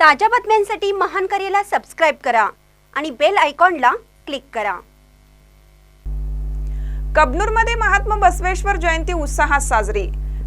ताज्या बातम्यांसाठी महान करेला सबस्क्राईब करा आणि बेल आयकॉनला क्लिक करा. कबनूरमध्ये महात्मा बसवेश्वर जयंती उत्साहात साजरी.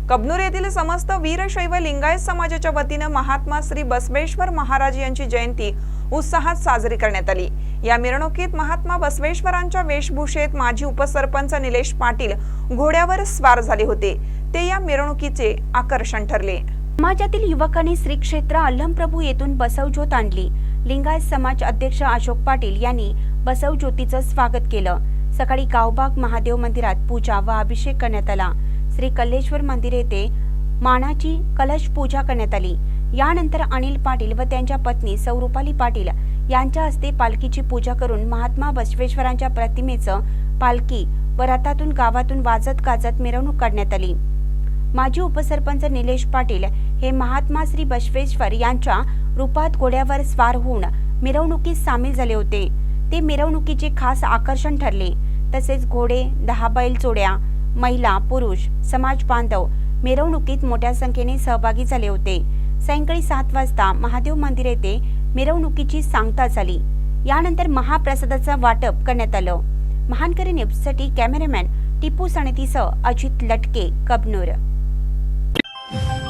कबनूर येथील समस्त वीरशैव लिंगायत समाजाच्या वतीनं महात्मा श्री बसवेश्वर महाराज यांची जयंती उत्साहात साजरी करण्यात आली. या मिरवणुकीत महात्मा बसवेश्वरांच्या वेशभूषेत माजी उपसरपंच निलेश पाटील घोड्यावर स्वार झाले होते. ते या मिरवणुकीचे आकर्षण ठरले. समाजातील युवकांनी श्री क्षेत्र अल्लमप्रभू येथून बसवज्योत आणली. लिंगायत समाज अध्यक्ष अशोक पाटील यांनी बसवज्योतीचं स्वागत केलं. सकाळी गावबाग महादेव मंदिरात पूजा व अभिषेक करण्यात आला. श्री कल्लेश्वर मंदिर येथे मानाची कलश पूजा करण्यात आली. यानंतर अनिल पाटील व त्यांच्या पत्नी सौरुपाली पाटील यांच्या हस्ते पालखीची पूजा करून महात्मा बसवेश्वरांच्या प्रतिमेचं पालखी व रथातून गावातून वाजत गाजत मिरवणूक काढण्यात आली. माजी उपसरपंच निलेश पाटील हे महात्मा श्री बसवेश्वर यांच्या रूपात घोड्यावर स्वार होऊन मिरवणुकीत सामील झाले होते. ते मिरवणुकीचे खास आकर्षण ठरले. तसेच घोडे दहा बैल जोड्या महिला पुरुष समाज बांधव मिरवणुकीत मोठ्या संख्येने सहभागी झाले होते. सायंकाळी सात वाजता महादेव मंदिर येथे मिरवणुकीची सांगता झाली. यानंतर महाप्रसादाचं वाटप करण्यात आलं. महानकरी न्यूजसाठी कॅमेरामॅन टिपू सणतीसह अजित लटके कबनूर. Thank you.